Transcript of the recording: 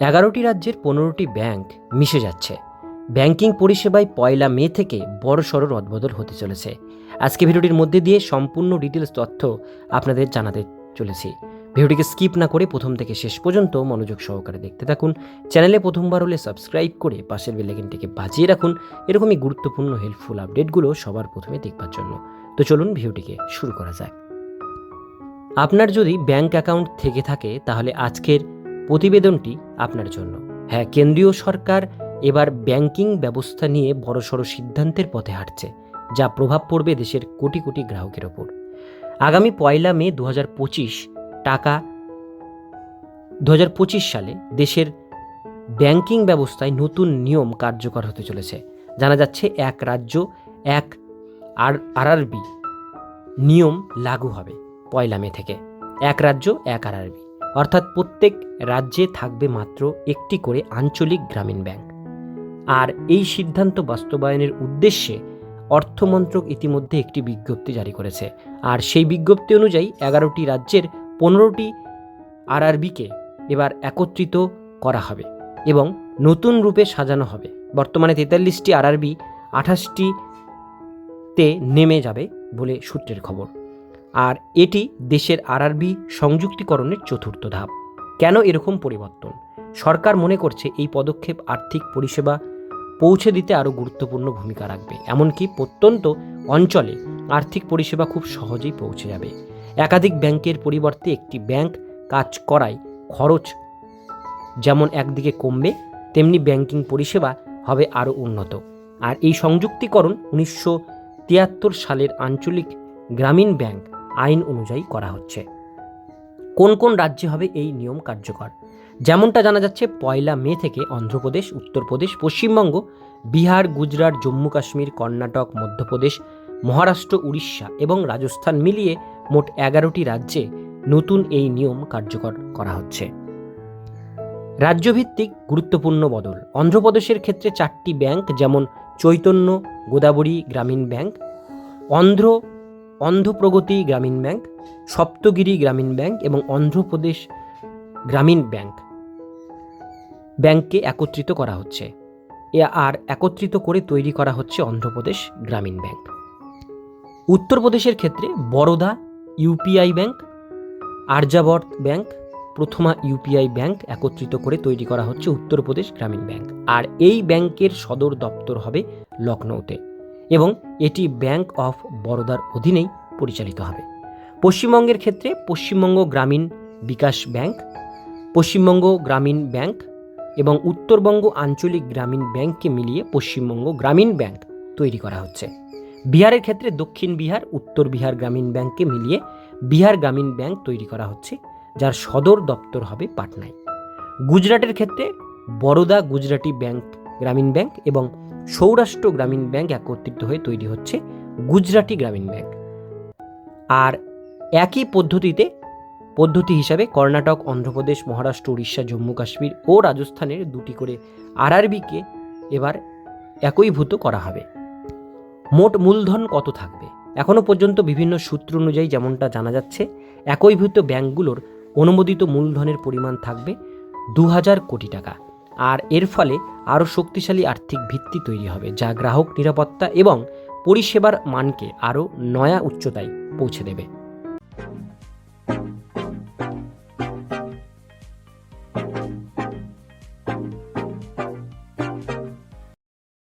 এগারোটি রাজ্যের পনেরোটি ব্যাংক মিশে যাচ্ছে। ব্যাংকিং পরিষেবায় পয়লা মে থেকে বড় বড়সড় রদবদল হতে চলেছে। আজকে ভিডিওটির মধ্যে দিয়ে সম্পূর্ণ ডিটেলস তথ্য আপনাদের জানাতে চলেছি। ভিডিওটিকে স্কিপ না করে প্রথম থেকে শেষ পর্যন্ত মনোযোগ সহকারে দেখতে থাকুন। চ্যানেলে প্রথমবার হলে সাবস্ক্রাইব করে পাশের বেলাইকনটিকে বাজিয়ে রাখুন। এরকমই গুরুত্বপূর্ণ হেল্পফুল আপডেটগুলো সবার প্রথমে দেখবার জন্য। তো চলুন ভিডিওটিকে শুরু করা যাক। আপনার যদি ব্যাংক অ্যাকাউন্ট থেকে থাকে, তাহলে আজকের প্রতিবেদনটি আপনার জন্য। হ্যাঁ কেন্দ্রীয় সরকার এবার ব্যাংকিং ব্যবস্থা নিয়ে বড়সড় সিদ্ধান্তের পথে হাঁটছে, যা প্রভাব পড়বে দেশের কোটি কোটি গ্রাহকের ওপর। আগামী পয়লা মে দু হাজার পঁচিশ টাকা দু হাজার পঁচিশ সালে দেশের ব্যাংকিং ব্যবস্থায় নতুন নিয়ম কার্যকর হতে চলেছে। জানা যাচ্ছে এক রাজ্য, এক আর, আরআরবি নিয়ম লাগু হবে পয়লা মে থেকে। এক রাজ্য, এক আরআরবি। অর্থাৎ প্রত্যেক রাজ্যে থাকবে মাত্র একটি করে আঞ্চলিক গ্রামীণ ব্যাংক। আর এই সিদ্ধান্ত বাস্তবায়নের উদ্দেশ্যে অর্থমন্ত্রক ইতিমধ্যে একটি বিজ্ঞপ্তি জারি করেছে। আর সেই বিজ্ঞপ্তি অনুযায়ী এগারোটি রাজ্যের পনেরোটি আরআরবিকে এবার একত্রিত করা হবে এবং নতুন রূপে সাজানো হবে। বর্তমানে তেতাল্লিশটি আরআরবি আঠাশটিতে নেমে যাবে বলে সূত্রের খবর। আর এটি দেশের আরআরবি সংযুক্তিকরণের চতুর্থ ধাপ। কেন এরকম পরিবর্তন? সরকার মনে করছে এই পদক্ষেপ আর্থিক পরিষেবা পৌঁছে দিতে আরও গুরুত্বপূর্ণ ভূমিকা রাখবে। এমনকি প্রত্যন্ত অঞ্চলে আর্থিক পরিষেবা খুব সহজেই পৌঁছে যাবে। একাধিক ব্যাংকের পরিবর্তে একটি ব্যাংক কাজ করায় খরচ যেমন একদিকে কমবে, তেমনি ব্যাংকিং পরিষেবা হবে আরও উন্নত। আর এই সংযুক্তিকরণ উনিশশো তিয়াত্তর সালের আঞ্চলিক গ্রামীণ ব্যাংক আইন অনুযায়ী করা হচ্ছে। কোন কোন রাজ্যে হবে এই নিয়ম কার্যকর? যেমনটা জানা যাচ্ছে, পয়লা মে থেকে অন্ধ্রপ্রদেশ, উত্তরপ্রদেশ, পশ্চিমবঙ্গ, বিহার, গুজরাট, জম্মু কাশ্মীর, কর্ণাটক, মধ্যপ্রদেশ, মহারাষ্ট্র, উড়িষ্যা এবং রাজস্থান মিলিয়ে মোট এগারোটি রাজ্যে নতুন এই নিয়ম কার্যকর করা হচ্ছে। রাজ্যভিত্তিক গুরুত্বপূর্ণ বদল। অন্ধ্রপ্রদেশের ক্ষেত্রে চারটি ব্যাংক যেমন চৈতন্য, গোদাবরী গ্রামীণ ব্যাংক, অন্ধ্র অন্ধ্রপ্রগতি গ্রামীণ ব্যাংক, সপ্তগিরি গ্রামীণ ব্যাংক এবং অন্ধ্রপ্রদেশ গ্রামীণ ব্যাংক ব্যাংককে একত্রিত করা হচ্ছে। এ আর একত্রিত করে তৈরি করা হচ্ছে অন্ধ্রপ্রদেশ গ্রামীণ ব্যাংক। উত্তরপ্রদেশের ক্ষেত্রে Baroda UPI bank, Aryavarta bank, Prathama UPI bank একত্রিত করে তৈরি করা হচ্ছে উত্তরপ্রদেশ গ্রামীণ ব্যাংক। আর এই ব্যাংকের সদর দপ্তর হবে লখনৌতে এবং এটি ব্যাংক অফ বরোদার অধীনেই পরিচালিত হবে। পশ্চিমবঙ্গের ক্ষেত্রে পশ্চিমবঙ্গ গ্রামীণ বিকাশ ব্যাংক, পশ্চিমবঙ্গ গ্রামীণ ব্যাংক এবং উত্তরবঙ্গ আঞ্চলিক গ্রামীণ ব্যাংককে মিলিয়ে পশ্চিমবঙ্গ গ্রামীণ ব্যাংক তৈরি করা হচ্ছে। বিহারের ক্ষেত্রে দক্ষিণ বিহার, উত্তর বিহার গ্রামীণ ব্যাংককে মিলিয়ে বিহার গ্রামীণ ব্যাংক তৈরি করা হচ্ছে, যার সদর দপ্তর হবে পাটনায়। গুজরাটের ক্ষেত্রে বরোদা গুজরাটি ব্যাংক, গ্রামীণ ব্যাংক এবং সৌরাষ্ট্র গ্রামীণ ব্যাংক একত্রিত হয়ে তৈরি হচ্ছে গুজরাটি গ্রামীণ ব্যাংক। আর একই পদ্ধতিতে, পদ্ধতি হিসাবে কর্ণাটক, অন্ধ্রপ্রদেশ, মহারাষ্ট্র, উড়িষ্যা, জম্মু, কাশ্মীর ও রাজস্থানের দুটি করে আরআরবিকে এবার একইভূত করা হবে। মোট মূলধন কত থাকবে? এখনও পর্যন্ত বিভিন্ন সূত্র অনুযায়ী যেমনটা জানা যাচ্ছে একইভূত ব্যাংকগুলোর অনুমোদিত মূলধনের পরিমাণ থাকবে দু হাজার কোটি টাকা। আর এর ফলে আরও শক্তিশালী আর্থিক ভিত্তি তৈরি হবে, যা গ্রাহক নিরাপত্তা এবং পরিষেবার মানকে আরও নয়া উচ্চতায় পৌঁছে দেবে।